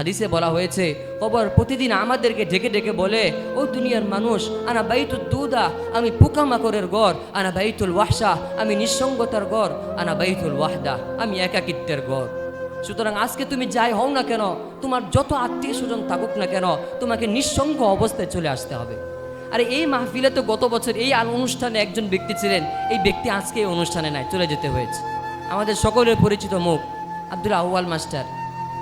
হাদিসে বলা হয়েছে, কবর প্রতিদিন আমাদেরকে ডেকে ডেকে বলে, ও দুনিয়ার মানুষ, আনা বাইতুল দুদা, আমি পোকামাকড়ের গড়, আনা বাইতুল ওয়াহসা আমি নিঃসঙ্গতার গড়, আনা বাইতুল ওয়াহদা, আমি একাকিত্বের গড়। সুতরাং আজকে তুমি যাই হও না কেন, তোমার যত আত্মীয় স্বজন থাকুক না কেন, তোমাকে নিঃসঙ্গ অবস্থায় চলে আসতে হবে। আরে এই মাহফিলে তো গত বছর এই অনুষ্ঠানে একজন ব্যক্তি ছিলেন, এই ব্যক্তি আজকে এই অনুষ্ঠানে নাই, চলে যেতে হয়েছে। আমাদের সকলের পরিচিত মুখ আব্দুল আউয়াল মাস্টার।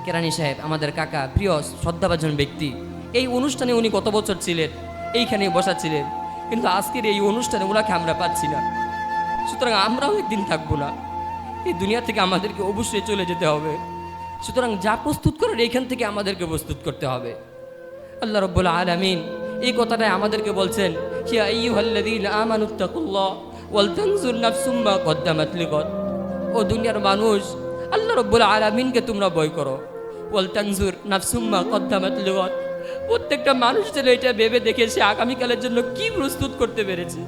কেরানি সাহেব, আমাদের কাকা, প্রিয়, শ্রদ্ধাভাজন ব্যক্তি। এই অনুষ্ঠানে উনি গত বছর ছিলেন? এইখানে বসা ছিলেন কিন্তু আজকের এই অনুষ্ঠানে ওনাকে আমরা পাচ্ছি না। সুতরাং আমরাও একদিন থাকব না। এই দুনিয়া থেকে আমাদেরকে অবশ্যই চলে যেতে হবে। সুতরাং যা প্রস্তুত করার এইখান থেকে আমাদেরকে প্রস্তুত করতে হবে। আল্লাহ রব্বুল আলামিন এই কথাটাই আমাদেরকে বলছেন ও দুনিয়ার মানুষ, আল্লাহ রব্বুল আলামিনকে তোমরা ভয় করো। ওয়াল তানজুর নাফসুম কদ্দামাত লিগাদ প্রত্যেকটা মানুষ যেন এটা ভেবে দেখে সে আগামীকালের জন্য কি প্রস্তুত করতে পেরেছে।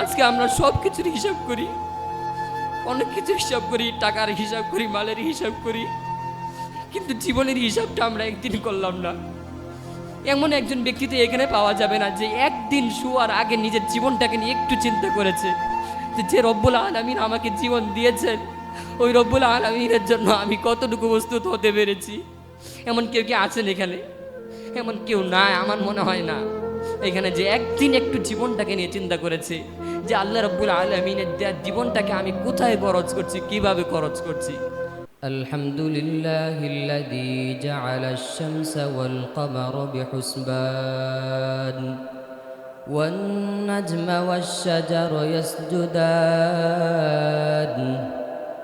আজকে আমরা সব কিছুর হিসাব করি, অনেক কিছু হিসাব করি, টাকার হিসাব করি, মালের হিসাব করি, কিন্তু জীবনের হিসাবটা আমরা একদিন করলাম না। এমন একজন ব্যক্তিতে এখানে পাওয়া যাবে না যে একদিন শুয়ার আগে নিজের জীবনটাকে নিয়ে একটু চিন্তা করেছে যে রব্বুল আলমিন আমাকে জীবন দিয়েছেন ওই রব্বুল আলমিনের জন্য আমি কতটুকু প্রস্তুত হতে পেরেছি এমন কেউ কি আছেন এখানে এমন কেউ নাই আমার মনে হয় না এখানে যে একদিন একটু জীবনটাকে নিয়ে চিন্তা করেছে যে আল্লাহ রব্বুল আলমিনের দেওয়া জীবনটাকে আমি কোথায় খরচ করছি কিভাবে খরচ করছি الحمد لله الذي جعل الشمس والقمر بحسبان والنجم والشجر يسجدان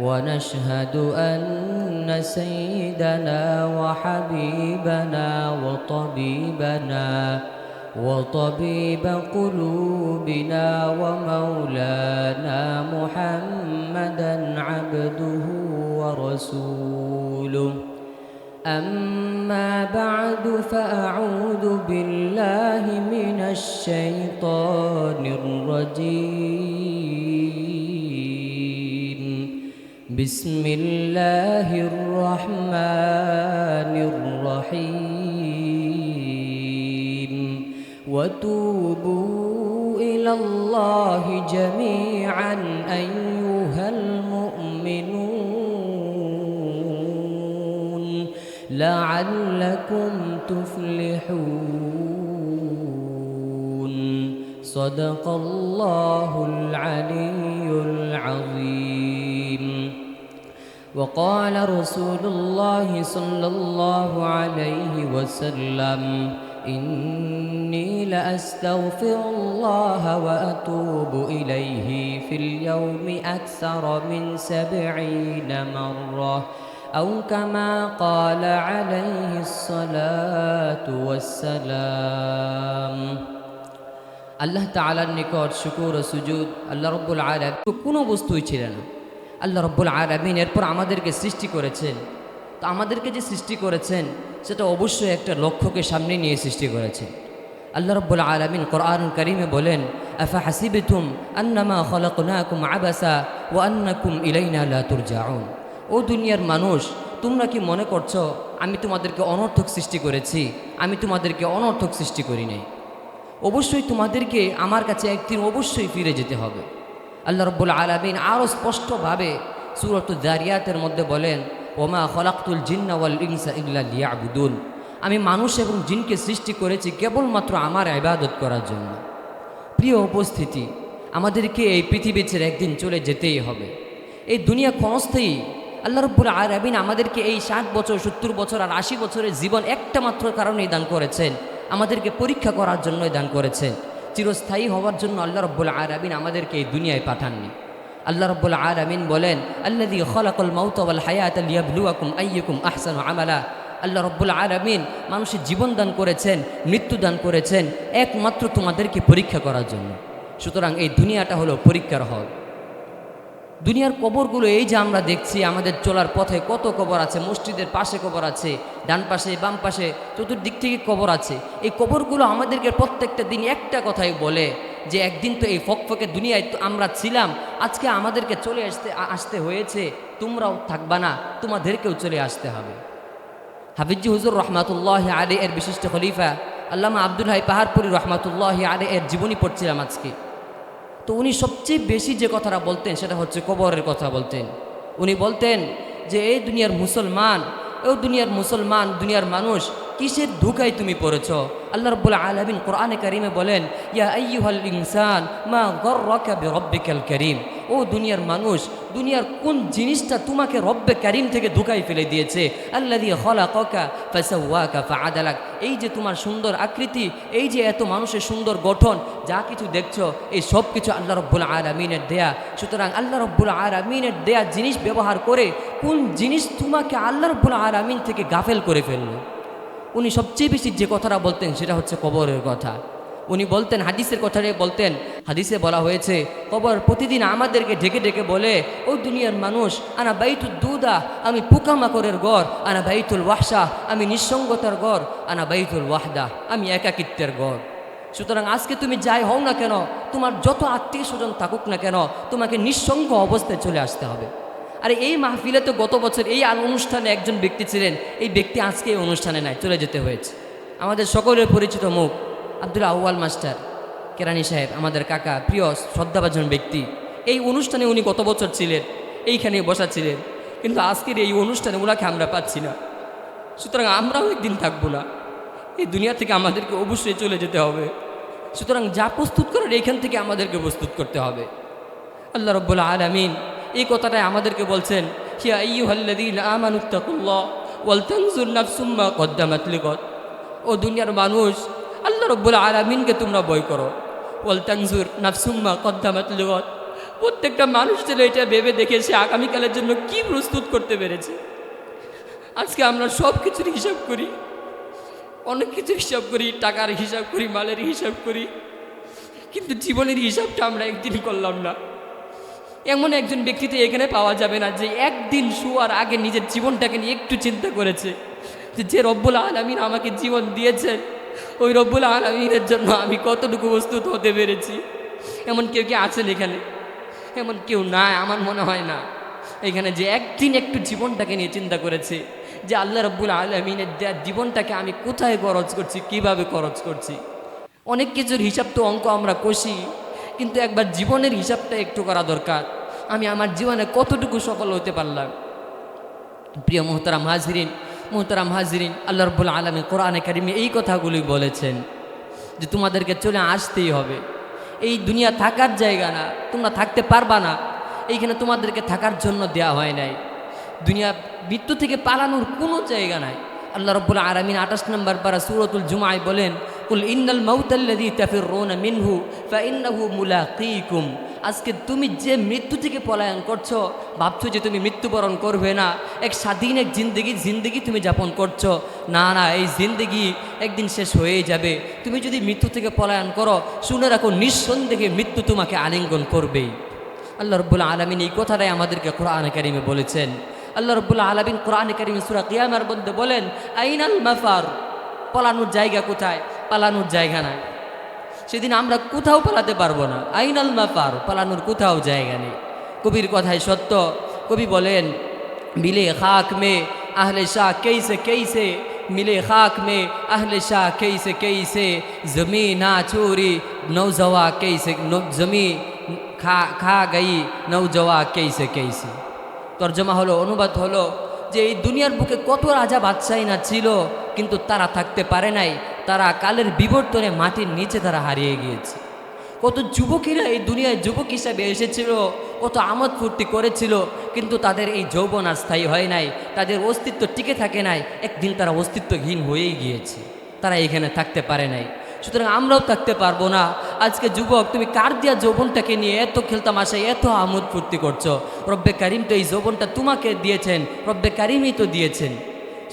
ونشهد أن سيدنا وحبيبنا وطبيبنا وطبيب قلوبنا ومولانا محمدا عبده ورسوله. أما بعد فأعوذ بالله من الشيطان الرجيم. بسم الله الرحمن الرحيم. وتوبوا إلى الله جميعا أيها المؤمنون. لعلكم تفلحون. صدق الله العلي العظيم. وقال رسول الله صلى الله عليه وسلم إني لأستغفر الله وأتوب إليه في اليوم أكثر من سبعين مرة أو كما قال عليه الصلاة والسلام আল্লাহ তালার নিকট শুকুর ও সুজুদ আল্লাহ রব্বুল আলম কোনো বস্তুই ছিল না আল্লাহ রব্বুল আলমিন এরপর আমাদেরকে সৃষ্টি করেছেন। তো আমাদেরকে যে সৃষ্টি করেছেন, সেটা অবশ্যই একটা লক্ষ্যকে সামনে নিয়ে সৃষ্টি করেছেন। আল্লাহ রব্বুল আলমিন কোরআন করিমে বলেন, আফা হাসিবিতুম আন্নামা খলকনাকুম আবাসা ও আন্নাকুম ইলাইনা লা তুরজাউন। ও দুনিয়ার মানুষ, তোমরা কি মনে করছ, আমি তোমাদেরকে অনর্থক সৃষ্টি করেছি, আমি তোমাদেরকে অনর্থক সৃষ্টি করি নাই? অবশ্যই তোমাদেরকে আমার কাছে একদিন অবশ্যই ফিরে যেতে হবে। আল্লাহ রব্বুল আলমিন আরও স্পষ্টভাবে সুরত দারিয়াতের মধ্যে বলেন, ওমা খলাক্তুল জিন্নাওয়াল ইনসা ইল্লা লিয়াবুদুল আমি মানুষ এবং জিনকে সৃষ্টি করেছি কেবলমাত্র আমার ইবাদত করার জন্য। প্রিয় উপস্থিতি, আমাদেরকে এই পৃথিবী ছেড়ে একদিন চলে যেতেই হবে। এই দুনিয়া ক্ষণস্থায়ী। আল্লাহ রব্বুল আরবিন আমাদেরকে এই ষাট বছর, সত্তর বছর আর আশি বছরের জীবন একটা মাত্র কারণেই দান করেছেন। আমাদেরকে পরীক্ষা করার জন্যই দান করেছেন। চিরস্থায়ী হওয়ার জন্য আল্লাহ রব্বুল আরবিন আমাদেরকে এই দুনিয়ায় পাঠাননি। আল্লাহ রব্বুল আলমিন বলেন আল্লাদি খলাকল মাউতওয়াল হায়াত লিয়াবলুয়াকুম আইয়কুম আহসান আমালা। আল্লাহ রব্বুল আলমিন মানুষের জীবন দান করেছেন, মৃত্যু দান করেছেন, একমাত্র তোমাদেরকে পরীক্ষা করার জন্য। সুতরাং এই দুনিয়াটা হলো পরীক্ষার হল। দুনিয়ার কবরগুলো এই যে আমরা দেখছি, আমাদের চলার পথে কত কবর আছে, মসজিদের পাশে কবর আছে, ডান পাশে, বাম পাশে, চতুর্দিক থেকে কবর আছে। এই কবরগুলো আমাদেরকে প্রত্যেকটা দিন একটা কথাই বলে যে, একদিন তো এই ফকফকে দুনিয়ায় তো আমরা ছিলাম, আজকে আমাদেরকে চলে আসতে আসতে হয়েছে, তোমরাও থাকবা না, তোমাদেরকেও চলে আসতে হবে। হাফিজি হুজুর রহমাতুল্লাহ আলী এর বিশিষ্ট খলিফা আল্লামা আব্দুল হাই পাহাড়পুরি রহমাতুল্লাহ আলী এর জীবনী পড়ছিলাম আজকে। তো উনি সবচেয়ে বেশি যে কথাটা বলতেন, সেটা হচ্ছে কবরের কথা বলতেন। উনি বলতেন যে, এই দুনিয়ার মুসলমান, এই দুনিয়ার মুসলমান, দুনিয়ার মানুষ কিসের ধোকায় তুমি পড়েছ? আল্লাহ রব্বুল আলমিন কোরআনে কারিমে বলেন, ইয়া আইয়ুহাল ইনসান মা গর্রাকা বিরব্বিকাল করিম। ও দুনিয়ার মানুষ, দুনিয়ার কোন জিনিসটা তোমাকে রব্বে কারিম থেকে ধুকাই ফেলে দিয়েছে? আল্লাহ দিয়ে হলা ককা ফাসাওয়াকা ফাআদালাক। এই যে তোমার সুন্দর আকৃতি, এই যে এত মানুষের সুন্দর গঠন, যা কিছু দেখছ, এই সব কিছু আল্লাহ রব্বুল আলমিনের দেয়া। সুতরাং আল্লাহ রব্বুল আলমিনের দেয়া জিনিস ব্যবহার করে কোন জিনিস তোমাকে আল্লাহ রব্বুল আলমিন থেকে গাফেল করে ফেলল? উনি সবচেয়ে বেশি যে কথাটা বলতেন সেটা হচ্ছে কবরের কথা। উনি বলতেন, হাদিসের কথাটাই বলতেন। হাদিসে বলা হয়েছে, কবর প্রতিদিন আমাদেরকে ডেকে ডেকে বলে, ও দুনিয়ার মানুষ, আনা বাইতুল দুদা, আমি পোকামাকড়ের গড় আনা বাইতুল ওয়াহসা আমি নিঃসঙ্গতার গড় আনা বাইতুল ওয়াহদা, আমি একাকিত্বের গড় সুতরাং আজকে তুমি যাই হও না কেন, তোমার যত আত্মীয় স্বজন থাকুক না কেন, তোমাকে নিঃসঙ্গ অবস্থায় চলে আসতে হবে। আরে এই মাহফিলে তো গত বছর এই অনুষ্ঠানে একজন ব্যক্তি ছিলেন। এই ব্যক্তি আজকে এই অনুষ্ঠানে নাই, চলে যেতে হয়েছে। আমাদের সকলের পরিচিত মুখ আব্দুল আউয়াল মাস্টার, কেরানি সাহেব, আমাদের কাকা, প্রিয়, শ্রদ্ধাভাজন ব্যক্তি। এই অনুষ্ঠানে উনি গত বছর ছিলেন এইখানে বসা ছিলেন। কিন্তু আজকের এই অনুষ্ঠানে ওনাকে আমরা পাচ্ছি না। সুতরাং আমরাও একদিন থাকব না। এই দুনিয়া থেকে আমাদেরকে অবশ্যই চলে যেতে হবে। সুতরাং যা প্রস্তুত করার এইখান থেকে আমাদেরকে প্রস্তুত করতে হবে। আল্লাহ রব্বুল আলমিন এই কথাটাই আমাদেরকে বলছেন ও দুনিয়ার মানুষ, আল্লাহ রব্বুল আলামিনকে তোমরা বই করো। ওয়াল তানজুর নাফসুম মা প্রত্যেকটা মানুষ যেন এটা ভেবে দেখে সে আগামীকালের জন্য কি প্রস্তুত করতে পেরেছে? আজকে আমরা সব কিছুর হিসাব করি, অনেক কিছু হিসাব করি, টাকার হিসাব করি, মালের হিসাব করি, কিন্তু জীবনের হিসাবটা আমরা একদিন করলাম না। এমন একজন ব্যক্তিতে এখানে পাওয়া যাবে না যে একদিন শোয়ার আগে নিজের জীবনটাকে নিয়ে একটু চিন্তা করেছে। যে রব্বুল আলমিন আমাকে জীবন দিয়েছেন ওই রব্বুল আলমিনের জন্য আমি কতটুকু প্রস্তুত হতে পেরেছি। এমন কেউ কি আছেন এখানে? এমন কেউ না আমার মনে হয় না। এখানে যে একদিন একটু জীবনটাকে নিয়ে চিন্তা করেছে, যে আল্লাহ রব্বুল আলমিনের দেওয়া জীবনটাকে আমি কোথায় খরচ করছি, কীভাবে খরচ করছি। অনেক কিছুর হিসাব তো অঙ্ক আমরা কষি। কিন্তু একবার জীবনের হিসাবটা একটু করা দরকার। আমি আমার জীবনে কতটুকু সফল হতে পারলাম? প্রিয় মোহতারাম হাজরিন মোহতারাম হাজরিন, আল্লাহ রব্বুল আলমী কোরআনে কারিমে এই কথাগুলি বলেছেন যে তোমাদেরকে চলে আসতেই হবে। এই দুনিয়া থাকার জায়গা না, তোমরা থাকতে পারবা না। এইখানে তোমাদেরকে থাকার জন্য দেয়া হয় নাই। দুনিয়া মৃত্যু থেকে পালানোর কোনো জায়গা নাই। আল্লাহ রব্বুল আরামিন আঠাশ নম্বর পারা সুরতুল জুমায় বলেন, কুল ইন্নাল মাউতাল্লাযী তাফিরুনা মিনহু ফাইন্নাহু মুলাকীকুম। আজকে তুমি যে মৃত্যু থেকে পলায়ন করছ, ভাবছ যে তুমি মৃত্যুবরণ করবে না, এক স্বাধীন এক জিন্দগি জিন্দগি তুমি যাপন করছ। না না, এই জিন্দগি একদিন শেষ হয়ে যাবে। তুমি যদি মৃত্যু থেকে পলায়ন করো, শুনে রাখো, নিঃসন্দেহে মৃত্যু তোমাকে আলিঙ্গন করবেই। আল্লাহ রব্বুল আলমিন এই কথাটাই আমাদেরকে কোরআন কারিমে বলেছেন আল্লাহ রব্বুল আলমিন কোরআন কারিমে সুরা কিয়ামার মধ্যে বলেন, আইনাল মাফার? পালানোর জায়গা কোথায়? পালানোর জায়গা নাই। সেদিন আমরা কোথাও পালাতে পারব না। আইনাল মাফার? পালানোর কোথাও জায়গা নেই। কবির কথায় সত্য। কবি বলেন, মিলে খাক মে, আহলে শাহ কেইসে কেইসে? মিলে খাক মে, আহলে শাহ কেইসে কেইসে? জমি না চোরি, নৌজওয়া কেইসে, জমি খা খা গই নৌজওয়া কেইসে কেইসে? তর্জমা হলো, অনুবাদ হলো যে এই দুনিয়ার বুকে কত রাজা বাদশাহী না ছিল, কিন্তু তারা থাকতে পারে নাই, তারা কালের বিবর্তনে মাটির নিচে তারা হারিয়ে গিয়েছে। কত যুবকেরা এই দুনিয়ায় যুবক হিসাবে এসেছিল, কত আমোদ ফুর্তি করেছিল, কিন্তু তাদের এই যৌবন আর স্থায়ী হয় নাই, তাদের অস্তিত্ব টিকে থাকে নাই, একদিন তারা অস্তিত্বহীন হয়েই গিয়েছে, তারা এখানে থাকতে পারে নাই। সুতরাং আমরাও থাকতে পারব না আজকে যুবক, তুমি কার দিয়া যৌবনটাকে নিয়ে এত খেলতাম খেলতামাশায় এত আমোদ ফুর্তি করছ? রব্বে কারিম তো এই যৌবনটা তোমাকে দিয়েছেন, রব্বে কারিমই তো দিয়েছেন।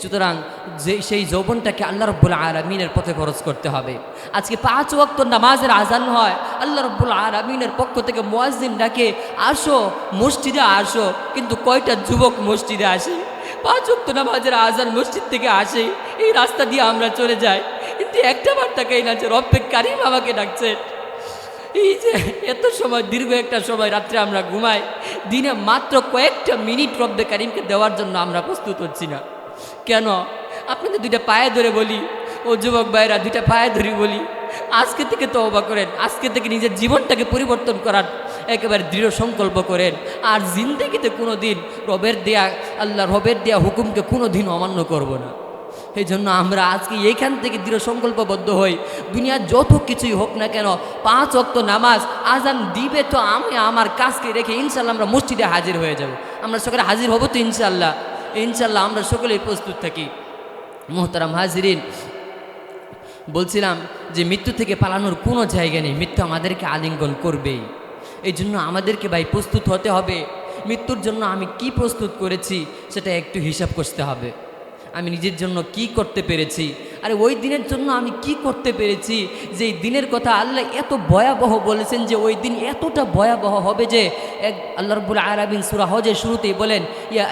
সুতরাং যে, সেই যৌবনটাকে আল্লাহ রব্বুল আলমিনের পথে খরচ করতে হবে। আজকে পাঁচ ওয়াক্ত নামাজের আজান হয়, আল্লাহ রব্বুল আলমিনের পক্ষ থেকে মোয়াজিন ডাকে আসো, মসজিদে আসো। কিন্তু কয়টা যুবক মসজিদে আসে? পাঁচ ওয়াক্ত নামাজের আজান মসজিদ থেকে আসে। এই রাস্তা দিয়ে আমরা চলে যাই। কিন্তু একটা বার তাকেই না যে রব্বে কারিম আমাকে ডাকছেন এই যে এত সময়, দীর্ঘ একটা সময় রাত্রে আমরা ঘুমাই। দিনে মাত্র কয়েকটা মিনিট রব্বে কারিমকে দেওয়ার জন্য আমরা প্রস্তুত হচ্ছি না। কেন? আপনাদের দুইটা পায়ে ধরে বলি। ও যুবক ভাইরা দুইটা পায়ে ধরে বলি। আজকে থেকে তো অবাক করেন। আজকে থেকে নিজের জীবনটাকে পরিবর্তন করার একেবারে দৃঢ় সংকল্প করেন। আর জিন্দগিতে কোনো দিন রবের দেয়া, আল্লাহ রবের দেয়া হুকুমকে কোনো দিন অমান্য করব না। এই জন্য আমরা আজকে এইখান থেকে দৃঢ় সংকল্পবদ্ধ হই। দুনিয়ার যত কিছুই হোক না কেন, পাঁচ অক্ত নামাজ, আজান দিবে তো আমি আমার কাজকে রেখে ইনশাল্লাহ আমরা মসজিদে হাজির হয়ে যাব। আমরা সকলে হাজির হব তো ইনশাল্লাহ ইনশাল্লাহ আমরা সকলেই প্রস্তুত থাকি। মোহতারাম হাজিরিন, বলছিলাম যে মৃত্যু থেকে পালানোর কোনো জায়গা নেই। মৃত্যু আমাদেরকে আলিঙ্গন করবেই। এই জন্য আমাদেরকে ভাই প্রস্তুত হতে হবে। মৃত্যুর জন্য আমি কি প্রস্তুত করেছি, সেটা একটু হিসাব করতে হবে। আমি নিজের জন্য কি করতে পেরেছি, আরে ওই দিনের জন্য আমি কি করতে পেরেছি যে দিনের কথা আল্লাহ এত ভয়াবহ বলেছেন যে ওই দিন এতটা ভয়াবহ হবে যে এক আল্লাহ রব্বুল আলামিন সূরা হজের শুরুতেই বলেন, ইয়া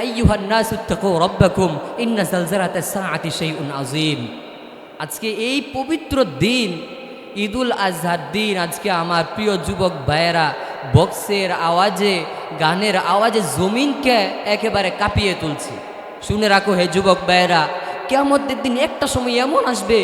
আজকে এই পবিত্র দিন, ঈদুল আজহার দিন আজকে আমার প্রিয় যুবক ভাইয়েরা বক্সের আওয়াজে, গানের আওয়াজে জমিনকে একেবারে কাঁপিয়ে তুলছে। শুনে রাখো হে যুবক ভাইয়েরা কেমতের দিন একটা সময় এমন আসবে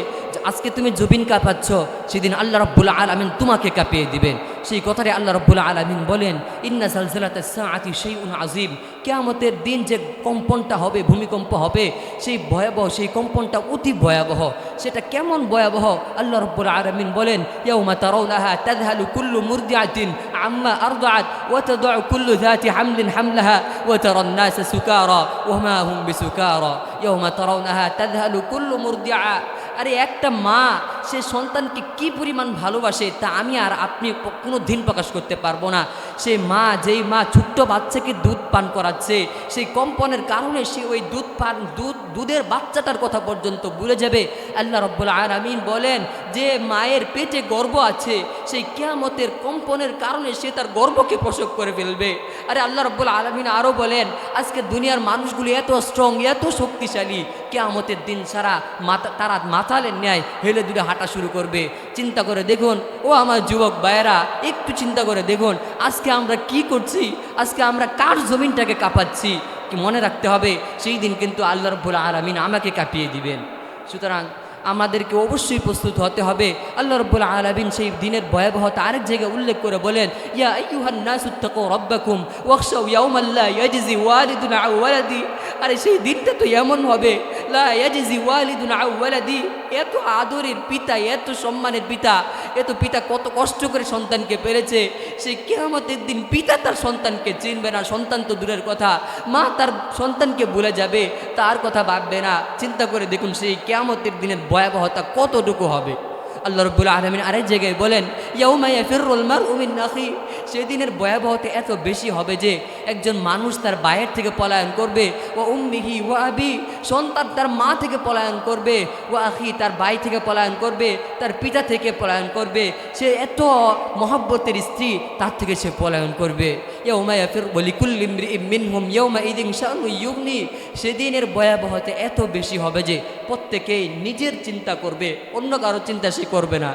আজকে তুমি জবিন কাঁপাচ্ছ সেদিন আল্লাহ রব্বুল আলমিন তোমাকে কাঁপিয়ে দিবেন। সেই কথাটা আল্লাহ রব্বুল আলমিন বলেন, ইন্না সালসালাতে সাআতি সেই উন আজিম কেয়ামতের দিন যে কম্পনটা হবে, ভূমিকম্প হবে, সেই ভয়াবহ, সেই কম্পনটা অতি ভয়াবহ। সেটা কেমন ভয়াবহ? আল্লাহ রব্বুল আলমিন বলেন, ইয়াউমা তারাউনাহা তাযহালু কুল্লু মুরদিআতিন আম্মা আরদাআত ওয়া তাদউ কুল্লু যাতি হামলিন হামলাহা ওয়া তারান নাসা সুকারা ওয়া মা হুম বিসুকারা। ইয়াউমা তারাউনাহা তাযহালু কুল্লু মুরদিআ। আরে একটা মা, সে সন্তানকে কি পরিমাণ ভালোবাসে তা আমি আর আপনি কোনো দিন প্রকাশ করতে পারব না। সেই মা, যেই মা ছোট্ট বাচ্চাকে দুধ পান করাচ্ছে, সেই কম্পনের কারণে সে ওই দুধ পান, দুধ, দুধের বাচ্চাটার কথা পর্যন্ত ভুলে যাবে। আল্লাহ রব্বুল আলামিন বলেন, যে মায়ের পেটে গর্ব আছে, সেই কেয়ামতের কম্পনের কারণে সে তার গর্বকে পোষক করে ফেলবে। আরে আল্লাহ রব্বুল আলমিন আরও বলেন, আজকে দুনিয়ার মানুষগুলি এত স্ট্রং এত শক্তিশালী, কেয়ামতের দিন সারা মাথা, তারা মাথালের ন্যায় হেলে দুলে হাঁটা শুরু করবে। চিন্তা করে দেখুন, ও আমার যুবক ভাইয়েরা, একটু চিন্তা করে দেখুন, আজকে আমরা কি করছি? আজকে আমরা কার জমিনটাকে কাঁপাচ্ছি? মনে রাখতে হবে? সেই দিন কিন্তু আল্লাহ রব্বুল আলমিন আমাকে কাঁপিয়ে দিবেন। সুতরাং আমাদেরকে অবশ্যই প্রস্তুত হতে হবে। আল্লাহ রব্বুল আলামিন সেই দিনের ভয়াবহতা আরেক জায়গায় উল্লেখ করে বলেন আরে সেই দিনটা তো এমন হবে, লা এত আদরের পিতা, এত সম্মানের পিতা, এত পিতা কত কষ্ট করে সন্তানকে পেরেছে। সেই কেয়ামতের দিন পিতা তার সন্তানকে চিনবে না, সন্তান তো দূরের কথা। মা তার সন্তানকে ভুলে যাবে, তার কথা ভাববে না। চিন্তা করে দেখুন সেই কেয়ামতের দিনের ভয়াবহতা কতটুকু হবে? আল্লাহ রব্বুল আলমিন আরেক জায়গায় বলেন ইয়াউমাইয়া ফিরুল মার উমিন নাকি সেদিনের ভয়াবহতা এত বেশি হবে যে একজন মানুষ তার বাইরের থেকে পলায়ন করবে ও উম্মিহি ও আবি। সন্তান তার মা থেকে পলায়ন করবে ও আখি তার ভাই থেকে পলায়ন করবে, তার পিতা থেকে পলায়ন করবে। সে এত মহব্বতের স্ত্রী তার থেকে সে পলায়ন করবে। ইয়ৌমায়া ফির বলি কুল্লিমরি মিনহুম ইয়ৌমা শানু ইউগনি। সেদিনের ভয়াবহতা এত বেশি হবে যে প্রত্যেকেই নিজের চিন্তা করবে, অন্য কারও চিন্তা সে করবে না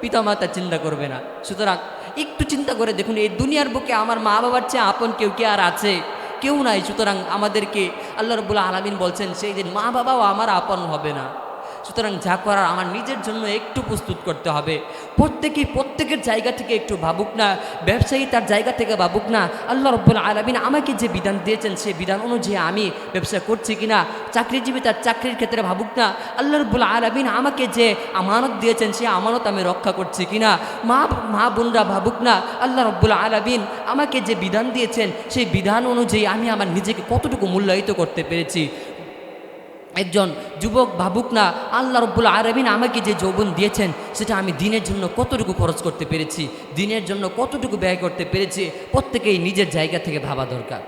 পিতামাতা চিন্তা করবে না। সুতরাং একটু চিন্তা করে দেখুন, এই দুনিয়ার বুকে আমার মা বাবার চেয়ে আপন কেউ কে আর আছে? কেউ নাই। সুতরাং আমাদেরকে আল্লাহ রবুল্লা আলমিন বলছেন, সেই দিন মা বাবাও আমার আপন হবে না। সুতরাং যা করার আমার নিজের জন্য একটু প্রস্তুত করতে হবে। প্রত্যেকেই প্রত্যেকের জায়গা থেকে একটু ভাবুক না, ব্যবসায়ী তার জায়গা থেকে ভাবুক না, আল্লাহ রব্বুল আলমিন আমাকে যে বিধান দিয়েছেন সেই বিধান অনুযায়ী আমি ব্যবসা করছি কিনা, চাকরিজীবী তার চাকরির ক্ষেত্রে ভাবুক না, আল্লাহ রব্বুল আলমিন আমাকে যে আমানত দিয়েছেন সেই আমানত আমি রক্ষা করছি কিনা, মা মা বোনরা ভাবুক না, আল্লাহ রব্বুল আলমিন আমাকে যে বিধান দিয়েছেন সেই বিধান অনুযায়ী আমি আমার নিজেকে কতটুকু মূল্যায়িত করতে পেরেছি। একজন যুবক ভাবুক না, আল্লাহ রব্বুল আরবিন আমাকে যে যৌবন দিয়েছেন, সেটা আমি দিনের জন্য কতটুকু খরচ করতে পেরেছি, দিনের জন্য কতটুকু ব্যয় করতে পেরেছি, প্রত্যেকেই নিজের জায়গা থেকে ভাবা দরকার।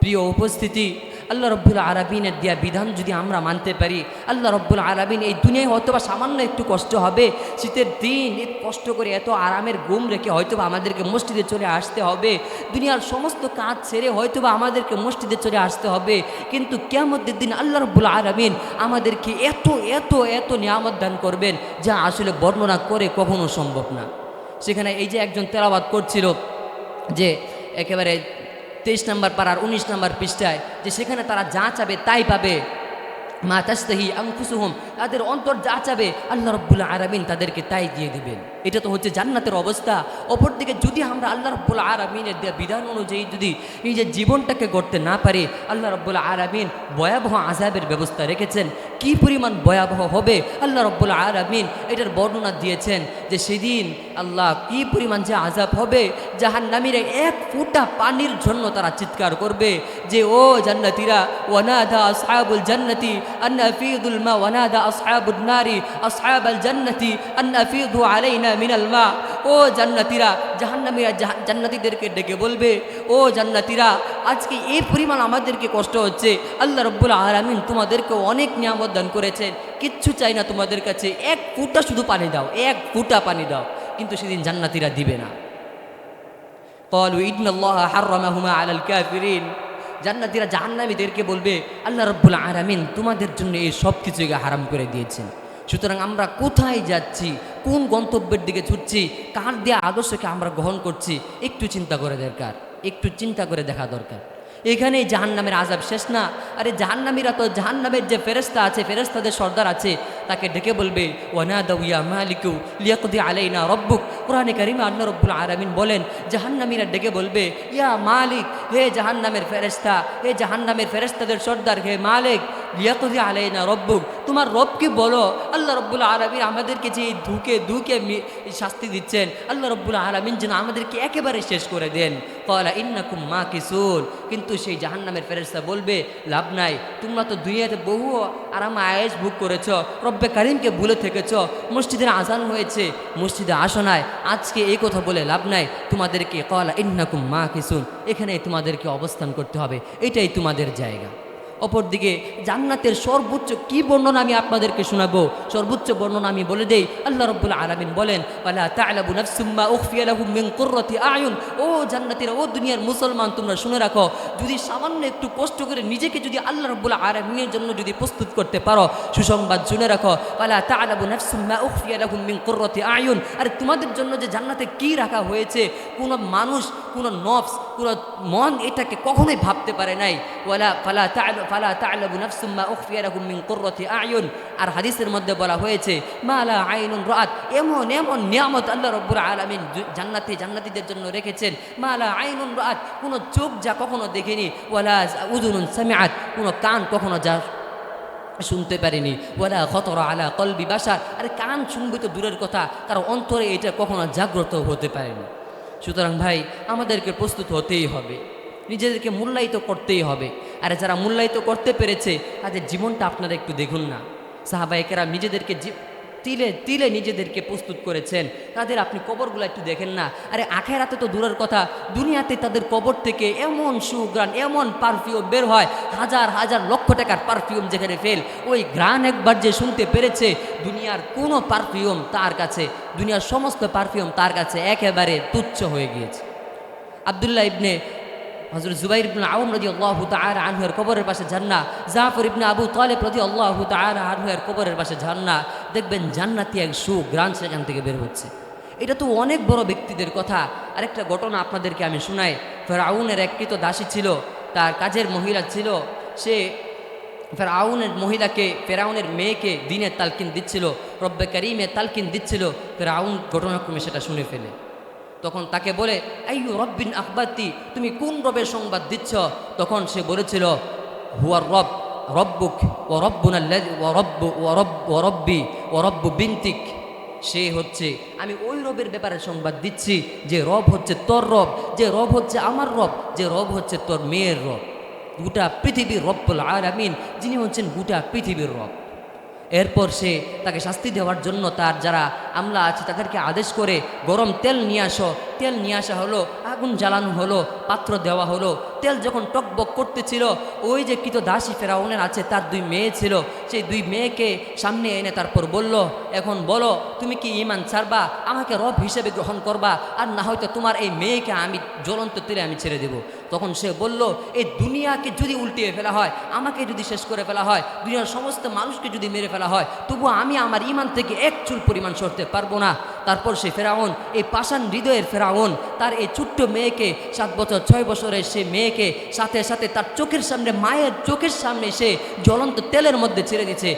প্রিয় উপস্থিতি আল্লাহ রব্বুল আরাবিনের দেয়া বিধান যদি আমরা মানতে পারি, আল্লাহ রব্বুল আরাবিন এই দুনিয়ায় হয়তো বা সামান্য একটু কষ্ট হবে, শীতের দিন এত কষ্ট করে এত আরামের ঘুম রেখে হয়তো বা আমাদেরকে মসজিদে চলে আসতে হবে, দুনিয়ার সমস্ত কাজ ছেড়ে হয়তো বা আমাদেরকে মসজিদে চলে আসতে হবে, কিন্তু কেমতের দিন আল্লাহ রব্বুল আরাবিন আমাদেরকে এত এত এত নিয়ামত দান করবেন যা আসলে বর্ণনা করে কখনো সম্ভব না। সেখানে এই যে একজন তেলাবাদ করছিল যে একেবারে তেইশ নম্বর পাড়ার উনিশ নম্বর পৃষ্ঠায় যে সেখানে তারা যা চাবে তাই পাবে। মা তাস্তাহি আংফুসুহম তাদের অন্তর যা চাবে আল্লাহ রব্বুল আরামিন তাদেরকে তাই দিয়ে দিবেন। এটা তো হচ্ছে জান্নাতের অবস্থা। অপরদিকে যদি আমরা আল্লাহ রব্বুল আরামিনের দেওয়া বিধান অনুযায়ী যদি নিজের জীবনটাকে গড়তে না পারি, আল্লাহ রব্বুল আরামিন ভয়াবহ আজাবের ব্যবস্থা রেখেছেন। কি পরিমাণ ভয়াবহ হবে? আল্লাহ রব্বুল আরামিন এটার বর্ণনা দিয়েছেন যে সেদিন আল্লাহ কি পরিমাণ যে আজাব হবে জাহান নামিরে এক ফুটা পানির জন্য তারা চিৎকার করবে যে, ও জান্নাতিরা, ওয়ানাদা আসহাবুল জান্নাতি আন আফিদুল মা, ওয়ানাদা আসহাবুন নারি আসহাবাল জান্নাতি আন আফিদু আলাইনা মিনাল মা ও জান্নাতিরা জাহান্নামীরা জাহ- জান্নাতীদেরকে ডেকে বলবে ও জান্নাতিরা আজকে এই পরিমাণ আমাদেরকে কষ্ট হচ্ছে আল্লাহ রব্বুল আলামিন তোমাদেরকে অনেক নিয়ামত দান করেছেন কিচ্ছু চাই না তোমাদের কাছে এক ফুটা শুধু পানি দাও এক ফুটা পানি দাও কিন্তু সেদিন জান্নাতিরা দিবে না قالوا إن الله حرمهما على الكافرين জান্নাতীরা জাহান্নামীদেরকে বলবে, আল্লাহ রব্বুল আরামিন তোমাদের জন্য এই সব কিছুকে হারাম করে দিয়েছেন। সুতরাং আমরা কোথায় যাচ্ছি, কোন গন্তব্যের দিকে ছুটছি, কার দেওয়া আদর্শকে আমরা গ্রহণ করছি, একটু চিন্তা করে দরকার, একটু চিন্তা করে দেখা দরকার। এখানেই জাহান্নামের আজাব শেষ না। আরে জাহান্নামীরা তো জাহান্নামের যে ফেরেস্তা আছে ফেরেস্তাদের সর্দার আছে, তাকে ডেকে বলবে ওয়ানা দাউয়া মালিকু লিয়াকুদি আলাইনা রব্বুক। কোরআনে কারিমা আল্লাহ রব্বুল আরামিন বলেন, জাহান্নামীরা ডেকে বলবে, ইয়া মালিক, হে জাহান্নামের ফেরেস্তা হে জাহান্নামের ফেরেস্তাদের সর্দার, হে মালিক লিয়াকুদি আলাইনা রব্বুক, তোমার রবকে বলো, আল্লাহ রব্বুল আলমিন আমাদেরকে যে ধুকে ধুকে শাস্তি দিচ্ছেন, আল্লাহ রব্বুল আলমিন যেন আমাদেরকে একেবারে শেষ করে দেন। কলা ইন্নাকুম মা কিসুর কিন্তু সেই জাহান্নামের ফেরেস্তা বলবে, লাভ নাই, তোমরা তো দুনিয়াতে বহু আরাম আয়েস বুক করেছ, রব্বে কারিমকে ভুলে থেকেছ, মসজিদের আজান হয়েছে, মসজিদে আসো নাই, আজকে এই কথা বলে লাভ নাই, তোমাদেরকে কলা ইন্নাকুম মা কিসুন এখানে তোমাদেরকে অবস্থান করতে হবে, এটাই তোমাদের জায়গা। অপরদিকে জান্নাতের সর্বোচ্চ কি বর্ণনা আমি আপনাদেরকে শোনাবো? সর্বোচ্চ বর্ণনা আমি বলে দেই, আল্লাহ রব্বুল আলামিন বলেন আয়ুন। ও জান্নাতীরা, ও দুনিয়ার মুসলমান, তোমরা শুনে রাখো, যদি সামান্য একটু কষ্ট করে নিজেকে যদি আল্লাহ রব্বুল আলামিনের জন্য যদি প্রস্তুত করতে পারো, সুসংবাদ শুনে রাখো, ওয়ালা তা'লাবু নাফসুম মা উখফিয়া লাহুম মিন কুররাতি আয়ুন। আর তোমাদের জন্য যে জান্নাতে কি রাখা হয়েছে, কোনো মানুষ, কোনো নফস কোনো মন এটাকে কখনোই ভাবতে পারে নাই। ওয়ালা ফালা তা'লা, ফালা তা'লাবু নাফসুম মা উখফিয়া লাহুম মিন কুররাতি আয়ুন। আর হাদিসের মধ্যে বলা হয়েছে মালা আইনুন রাত এমন এমন নিয়ামত আল্লাহ রব্বুল আলামিন জান্নাতে, জান্নাতীদের জন্য রেখেছেন। মালা আইনুন রাত কোনো চোখ যা কখনো দেখেনি। ওয়ালা উযুনুন সামিআত, কোনো কান কখনো যা শুনতে পারিনি। ওয়ালা খতর আলা কলবি বাসার আরে কান শুনবে তো দূরের কথা, কারণ অন্তরে এটা কখনো জাগ্রত হতে পারেনি। সুতরাং ভাই, আমাদেরকে প্রস্তুত হতেই হবে। নিজেদেরকে মূল্যায়িত করতেই হবে। আর যারা মূল্যায়িত করতে পেরেছে, তাদের জীবনটা আপনারা একটু দেখুন না। সাহাবাহিকেরা নিজেদেরকে তিলে তিলে নিজেদেরকে প্রস্তুত করেছেন। তাদের আপনি কবরগুলো একটু দেখেন না। আরে, আখের আখেরাতে তো দূরের কথা। দুনিয়াতে তাদের কবর থেকে এমন সুগ্রাণ এমন পারফিউম বের হয়, হাজার হাজার লক্ষ টাকার পারফিউম যেখানে ফেল ওই গ্রান একবার যে শুনতে পেরেছে, দুনিয়ার কোনো পারফিউম তার কাছে, দুনিয়ার সমস্ত পারফিউম তার কাছে একেবারে তুচ্ছ হয়ে গিয়েছে। আবদুল্লাহ ইবনে হজরত জুবাইর ইবনে আউম রদি আল্লাহ তাআলা আনহুয়ের কবরের পাশে ঝর্ণা জাফর ইবনে আবু তালেব রদি আল্লাহ তাআলা আনহুয়ের কবরের পাশে ঝর্ণা দেখবেন জান্নাতি এক গ্রান সেখান থেকে বের হচ্ছে। এটা তো অনেক বড় ব্যক্তিদের কথা। আরেকটা ঘটনা আপনাদেরকে আমি শোনাই। ফেরাউনের এক কৃত দাসী ছিল, তার কাজের মহিলা ছিল। সে ফেরাউনের মহিলাকে, ফেরাউনের মেয়েকে দিনের তালকিন দিচ্ছিল, রব্বে করিমে তালকিন দিচ্ছিল। ফেরাউন ঘটনাক্রমে সেটা শুনে ফেলে। তখন তাকে বলে, আইয়ু রব্বিন আখবাতি তুমি কোন রবের সংবাদ দিচ্ছ? তখন সে বলেছিল হুয়ার রব, রব্বুক ও রব্বুন ও রব্বু, ও রব, ও রব্বি, ও রব্বু বিন্তিক। সে হচ্ছে, আমি ওই রবের ব্যাপারে সংবাদ দিচ্ছি, যে রব হচ্ছে তোর রব, যে রব হচ্ছে আমার রব, যে রব হচ্ছে তোর মেয়ের রব। গোটা পৃথিবীর রব্বুল আর আমিন যিনি হচ্ছেন গোটা পৃথিবীর রব। এরপর সে তাকে শাস্তি দেওয়ার জন্য তার যারা আমলা আছে তাদেরকে আদেশ করে, গরম তেল নিয়ে আসো। তেল নিয়ে আসা হলো, আগুন জ্বালানো হলো, পাত্র দেওয়া হলো। তেল যখন টকবক করতেছিল, ওই যে কিত দাসী ফেরাউনের আছে, তার দুই মেয়ে ছিল। সেই দুই মেয়েকে সামনে এনে তারপর বলল, এখন বলো, তুমি কি ইমান ছাড়বা? আমাকে রব হিসেবে গ্রহণ করবা? আর না হয়তো তোমার এই মেয়েকে আমি জ্বলন্ত তেলে আমি ছেড়ে দেব। তখন সে বলল, এই দুনিয়াকে যদি উল্টিয়ে ফেলা হয়, আমাকে যদি শেষ করে ফেলা হয়, দুনিয়ার সমস্ত মানুষকে যদি মেরে ফেলা হয় তবু আমি আমার ইমান থেকে এক চুল পরিমাণ সরতে পারব না। তারপর সে ফেরাউন, এই পাষাণ হৃদয়ের ফেরাউন, তার এই ছোট্ট মেয়েকে সাত বছর, ছয় বছরের সে মেয়েকে সাথে সাথে তার চোখের সামনে, মায়ের চোখের সামনে সে জ্বলন্ত তেলের মধ্যে ছেড়ে দিচ্ছে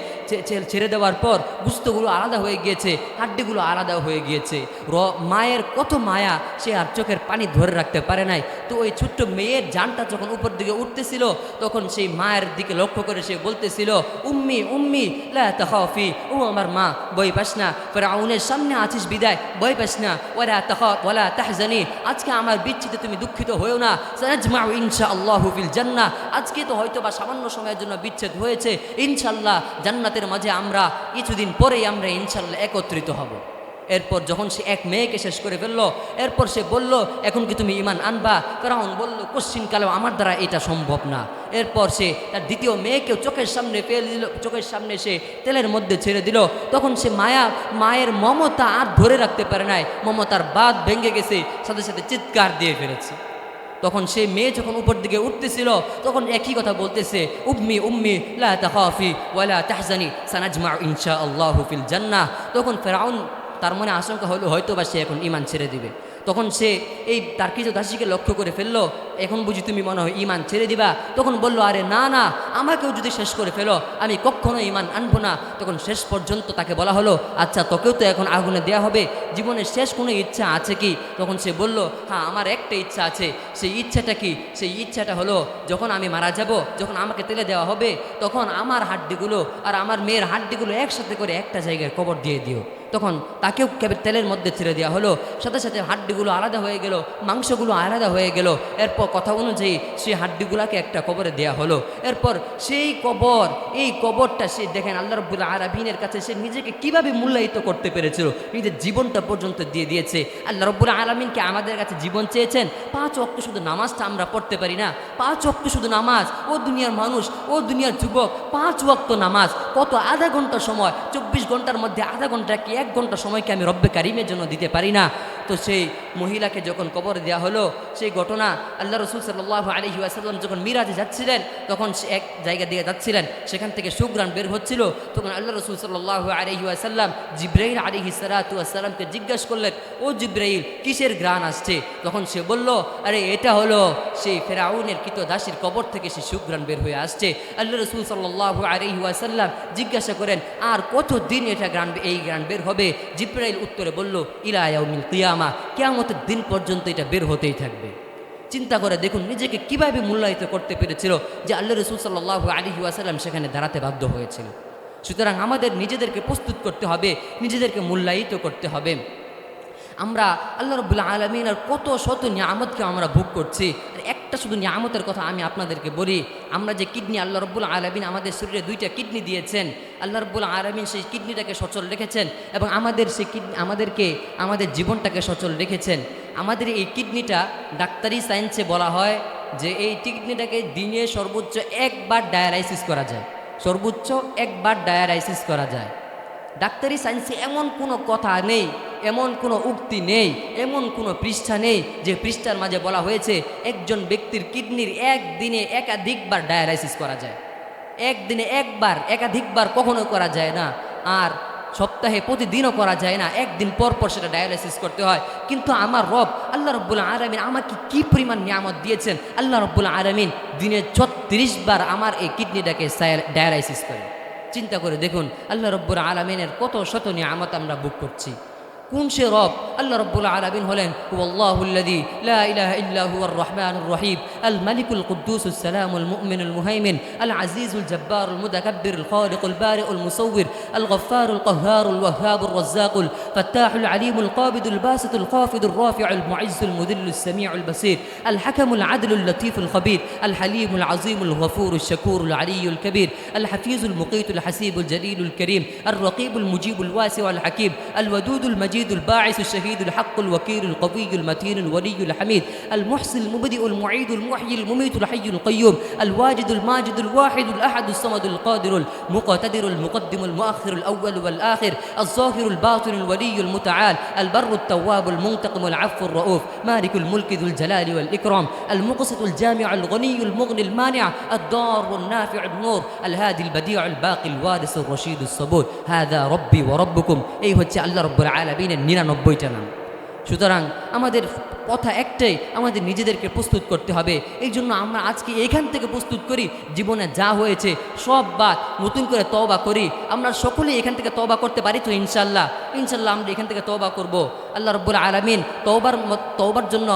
ছেড়ে দেওয়ার পর গুস্তগুলো আলাদা হয়ে গিয়েছে, হাড্ডিগুলো আলাদা হয়ে গিয়েছে। র, মায়ের কত মায়া সে আর চোখের পানি ধরে রাখতে পারে নাই। তো ওই ছোট্ট মেয়ের জানটা যখন উপর দিকে উঠতেছিল, তখন সেই মায়ের দিকে লক্ষ্য করে সে বলতেছিল, উম্মি উম্মি, লা তাখাফি, ও আমার মা বই পাস না। ফেরাউনের সামনে আছিস বিদায় বই পাস না। ওলা তাখাফ ওলা তাহজানি, আজকে আমার বিচ্ছিতে তুমি দুঃখিত হয়েও না। সাজমাউ ইনশাআল্লাহু ফিল জান্নাহ। আজকে তো হয়তো বা সামান্য সময়ের জন্য বিচ্ছেদ হয়েছে। ইনশাল্লাহ জান্নাতের মাঝে আমরা কিছুদিন পরেই আমরা ইনশাল্লাহ একত্রিত হব। এরপর যখন সে এক মেয়েকে শেষ করে ফেলল, এরপর সে বলল, এখন কি তুমি ইমান আনবা? ফেরাউন বলল, কোশ্চিন কালেও আমার দ্বারা এটা সম্ভব না। এরপর সে তার দ্বিতীয় মেয়েকেও চোখের সামনে ফেলে দিল, চোখের সামনে সে তেলের মধ্যে ছেড়ে দিল। তখন সে মায়া, মায়ের মমতা আর ধরে রাখতে পারে নাই। মমতার বাদ ভেঙে গেছে, সাথে সাথে চিৎকার দিয়ে ফেলেছে। তখন সে মেয়ে যখন উপর দিকে উঠতেছিল, তখন একই কথা বলতেছে, উম্মি উম্মি, লা তাখাফি ওয়ালা তাহজানি সানাজমা ইনশা আল্লাহ ফিল জান্নাহ। তখন ফেরাউন তার মনে আশঙ্কা হলো হয়তো বা সে এখন ইমান ছেড়ে দিবে। তখন সে এই তার কিছু দাসীকে লক্ষ্য করে ফেলল। এখন বুঝি তুমি মনে হয় ইমান ছেড়ে দিবা। তখন বলল, আরে না না, আমাকেও যদি শেষ করে ফেলো, আমি কখনো ইমান আনব না। তখন শেষ পর্যন্ত তাকে বলা হলো আচ্ছা তোকেও তো এখন আগুনে দেয়া হবে। জীবনের শেষ কোনো ইচ্ছা আছে কি? তখন সে বলল হ্যাঁ আমার একটা ইচ্ছা আছে। সেই ইচ্ছাটা কি? সেই ইচ্ছাটা হলো, যখন আমি মারা যাব, যখন আমাকে তেলে দেওয়া হবে, তখন আমার হাড্ডিগুলো আর আমার মেয়ের হাড্ডিগুলো একসাথে করে একটা জায়গায় কবর দিয়ে দিও। তখন তাকেও তেলের মধ্যে ছেড়ে দেওয়া হলো। সাথে সাথে হাড্ডিগুলো আলাদা হয়ে গেল, মাংসগুলো আলাদা হয়ে গেল। এরপর কথা অনুযায়ী সেই হাড্ডিগুলাকে একটা কবরে দেওয়া হলো। এরপর সেই কবর, এই কবরটা সে দেখেন আল্লাহ রব্বুল আরাবিনের কাছে সে নিজেকে কীভাবে মূল্যায়িত করতে পেরেছিল? নিজের জীবনটা পর্যন্ত দিয়ে দিয়েছে। আল্লাহ রব্বুল আলমিনকে আমাদের কাছে জীবন চেয়েছেন। পাঁচ অক্ট শুধু নামাজটা আমরা পড়তে পারি না। পাঁচ অক্ট শুধু নামাজ। ও দুনিয়ার মানুষ, ও দুনিয়ার যুবক, পাঁচ ওয়াক্ত নামাজ। কত আধা ঘণ্টা সময়, চব্বিশ ঘণ্টার মধ্যে আধা ঘণ্টা কি এক ঘণ্টা সময়কে আমি রব্বে কারিমের জন্য দিতে পারি না। তো সেই মহিলাকে যখন কবর দেওয়া হলো, সেই ঘটনা আল্লাহ রসুল সাল্লাহ আলহি আসাল্লাম যখন মিরাজে যাচ্ছিলেন, তখন সে এক জায়গা দিয়ে যাচ্ছিলেন, সেখান থেকে সুগ্রাণ বের হচ্ছিল। তখন আল্লাহ রসুল সাল্লাহ আলহি আসাল্লাম জিব্রাহিল আলহি সালাতু জিজ্ঞাসা করলেন, ও জিব্রাহিল কিসের গ্রাণ আসছে? তখন সে বলল, আরে, এটা হলো সেই ফেরাউনের কিত দাসীর কবর থেকে সে সুগ্রাণ বের হয়ে আসছে। আল্লাহ রসুল সাল্লাহ আলহি আসাল্লাম জিজ্ঞাসা করেন, আর কত দিন এটা গ্রাণ এই গ্রাণ বের হবে জিব্রাইল উত্তরে বলল ইলায়াউমিল কিয়ামা, কেয়ামতের দিন পর্যন্ত এটা বের হতেই থাকবে। চিন্তা করে দেখুন, নিজেকে কীভাবে মূল্যায়িত করতে পেরেছিল যে আল্লাহ রসুল সাল্লাহ আলী ওয়াসাল্লাম সেখানে দাঁড়াতে বাধ্য হয়েছিল। সুতরাং আমাদের নিজেদেরকে প্রস্তুত করতে হবে, নিজেদেরকে মূল্যায়িত করতে হবে। আমরা আল্লাহ রবুল্লা আলমিনের কত শত নিয়ামতকে আমরা ভোগ করছি। একটা শুধু নিয়ামতের কথা আমি আপনাদেরকে বলি, আমরা যে কিডনি আল্লাহ রব্বুল আলমিন আমাদের শরীরে দুইটা কিডনি দিয়েছেন, আল্লাহ রব্বুল আলমিন সেই কিডনিটাকে সচল রেখেছেন এবং আমাদের সেই কিডনি আমাদেরকে, আমাদের জীবনটাকে সচল রেখেছেন। আমাদের এই কিডনিটা ডাক্তারি সায়েন্সে বলা হয় যে এই কিডনিটাকে দিনে সর্বোচ্চ একবার ডায়ালাইসিস করা যায়। সর্বোচ্চ একবার ডায়ালাইসিস করা যায়। ডাক্তারি সায়েন্সে এমন কোনো কথা নেই, এমন কোনো উক্তি নেই, এমন কোনো পৃষ্ঠা নেই যে পৃষ্ঠার মাঝে বলা হয়েছে একজন ব্যক্তির কিডনির একদিনে একাধিকবার ডায়ালাইসিস করা যায়। একদিনে একবার, একাধিকবার কখনো করা যায় না। আর সপ্তাহে প্রতিদিনও করা যায় না, একদিন পর পর সেটা ডায়ালাইসিস করতে হয়। কিন্তু আমার রব, আল্লাহ রব্বুল আরামিন আমাকে কি পরিমাণ নিয়ামত দিয়েছেন? আল্লাহ রব্বুল আরামিন দিনে ছত্রিশ বার আমার এই কিডনিটাকে ডায়ালাইসিস করে চিন্তা করে দেখুন আল্লাহ রব্বুর আলমিনের কত শত নিয়ামত আমরা বুক করছি। كون شراب. الله رب العالمين هولين. هو الله الذي لا إله إلا هو الرحمن الرحيم. الملك القدوس السلام المؤمن المهيمن. العزيز الجبار المتكبر الخالق البارئ المصور. الغفار القهار الوهاب الرزاق الفتاح العليم القابض الباسط الخافض الرافع المعز المذل السميع البصير. الحكم العدل اللطيف الخبير. الحليم العظيم الغفور الشكور العلي الكبير. الحفيظ المقيت الحسيب الجليل الكريم. الرقيب المجيب الواسع الحكيم. الودود المجيد الوحيد الباعث الشهيد الحق الوكيل القوي المتين الولي الحميد المحسن المبدئ المعيد المحيي المميت الحي القيوم الواجد الماجد الواحد الأحد الصمد القادر المقتدر المقدم المؤخر الأول والآخر الظاهر الباطن الولي المتعال البر التواب المنتقم العفو الرؤوف مالك الملك ذو الجلال والإكرام المقسط الجامع الغني المغني المانع الدار النافع النور الهادي البديع الباقي الوارث الرشيد الصبور هذا ربي وربكم أيها الله رب العالمين আলমিনের নিরানব্বইটা নাম। সুতরাং আমাদের কথা একটাই, আমাদের নিজেদেরকে প্রস্তুত করতে হবে। এই জন্য আমরা আজকে এখান থেকে প্রস্তুত করি, জীবনে যা হয়েছে, সব বা নতুন করে তবা করি। আমরা সকলেই এখান থেকে তবা করতে পারি তো ইনশাল্লাহ ইনশাল্লাহ আমরা এখান থেকে তবা করব। আল্লাহ রব্বুল আলমিন তওবার তওবার জন্য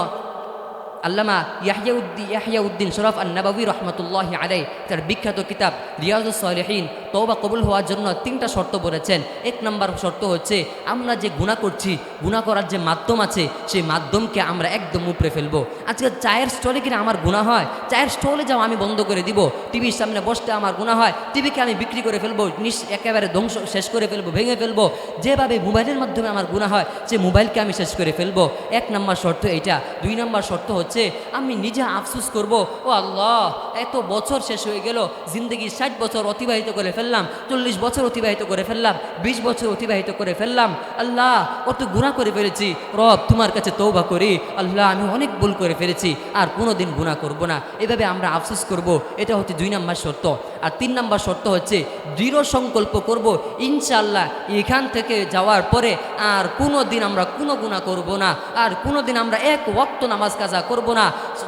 আল্লামা ইয়াহিয়াউদ্দিন ইয়াহিয়াউদ্দিন শরফ আন নবাবী রহমতুল্লাহ আলাই তার বিখ্যাত কিতাব রিয়াজুস সালেহীন, তওবা কবুল হওয়ার জন্য তিনটা শর্ত বলেছেন। এক নম্বর শর্ত হচ্ছে, আমরা যে গুণা করছি গুণা করার যে মাধ্যম আছে, সেই মাধ্যমকে আমরা একদম উপরে ফেলব। আজকে চায়ের স্টলে কিনা আমার গুণা হয়, চায়ের স্টলে যাও আমি বন্ধ করে দিব। টিভির সামনে বসতে আমার গুণা হয়, টিভিকে আমি বিক্রি করে ফেলব নিঃ একেবারে ধ্বংস শেষ করে ফেলব, ভেঙে ফেলব। যেভাবে মোবাইলের মাধ্যমে আমার গুণা হয় সে মোবাইলকে আমি শেষ করে ফেলব। এক নম্বর শর্ত এইটা। দুই নম্বর শর্ত হচ্ছে আমি নিজে আফসুস করব। ও আল্লাহ, এত বছর শেষ হয়ে গেল, জিন্দগি ষাট বছর অতিবাহিত করে ফেললাম, চল্লিশ বছর অতিবাহিত করে ফেললাম, বিশ বছর অতিবাহিত করে ফেললাম। আল্লাহ, অত গুণা করে ফেলেছি। রব, তোমার কাছে তৌবা করি। আল্লাহ, আমি অনেক ভুল করে ফেলেছি, আর কোনো দিন গুণা করব না। এভাবে আমরা আফসুস করব, এটা হচ্ছে দুই নম্বর শর্ত। আর তিন নম্বর শর্ত হচ্ছে দৃঢ় সংকল্প করব ইনশাল্লাহ এখান থেকে যাওয়ার পরে আর কোনো দিন আমরা কোনো গুণা করব না, আর কোনো দিন আমরা এক ওয়াক্ত নামাজ কাজা করব না।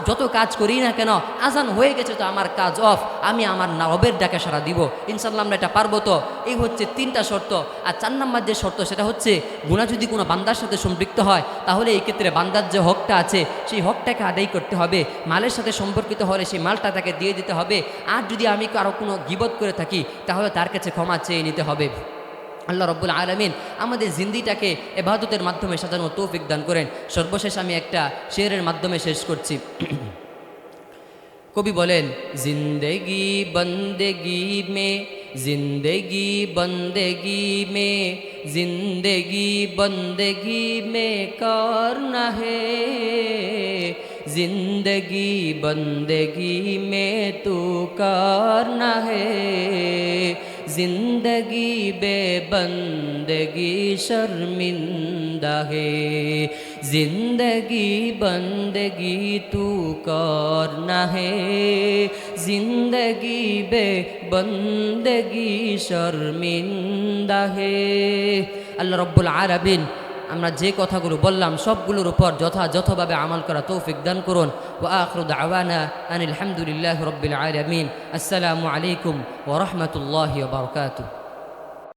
যত কাজ করি না কেন, আজান হয়ে গেছে তো আমার কাজ অফ, আমি আমার নবের ডাকে সারা দিব। ইনশাল্লাহ আমরা এটা পারব তো? এই হচ্ছে তিনটা শর্ত। আর চার নম্বর যে শর্ত, সেটা হচ্ছে গুণা যদি কোনো বান্দার সাথে সম্পৃক্ত হয়, তাহলে এই ক্ষেত্রে বান্দার যে হকটা আছে, সেই হকটাকে আদায় করতে হবে। মালের সাথে সম্পর্কিত হলে সেই মালটা তাকে দিয়ে দিতে হবে। আর যদি আমি কারও কোনো গিবত করে থাকি, তাহলে তার কাছে ক্ষমা চেয়ে নিতে হবে। আল্লাহ রব্বুল আলমিন আমাদের জিন্দিটাকে এবাদতের মাধ্যমে সাজানো তৌফিক দান করেন। সর্বশেষ আমি একটা শেরের মাধ্যমে শেষ করছি। কবি বলেন, জিন্দেগি বন্দেগি মে, জিন্দেগি বন্দেগি মে, জিন্দেগি বন্দেগি মে করনা হে जिंदगी बंदगी में तू करना है जिंदगी बेबंदगी शर्मिंदा है जिंदगी बंदगी तू करना है जिंदगी बेबंदगी शर्मिंदा है अल्लाह रब्बुल आलमीन আমরা যে কথাগুলো বললাম, সবগুলোর উপর যথাযথভাবে আমল করা তৌফিক দান করুন। ও আখরুদ আওয়ানা আনিল হামদুলিল্লাহ রবিল আলমিন। আসসালামু আলাইকুম ওরহমতুল্লাহ বারকাতু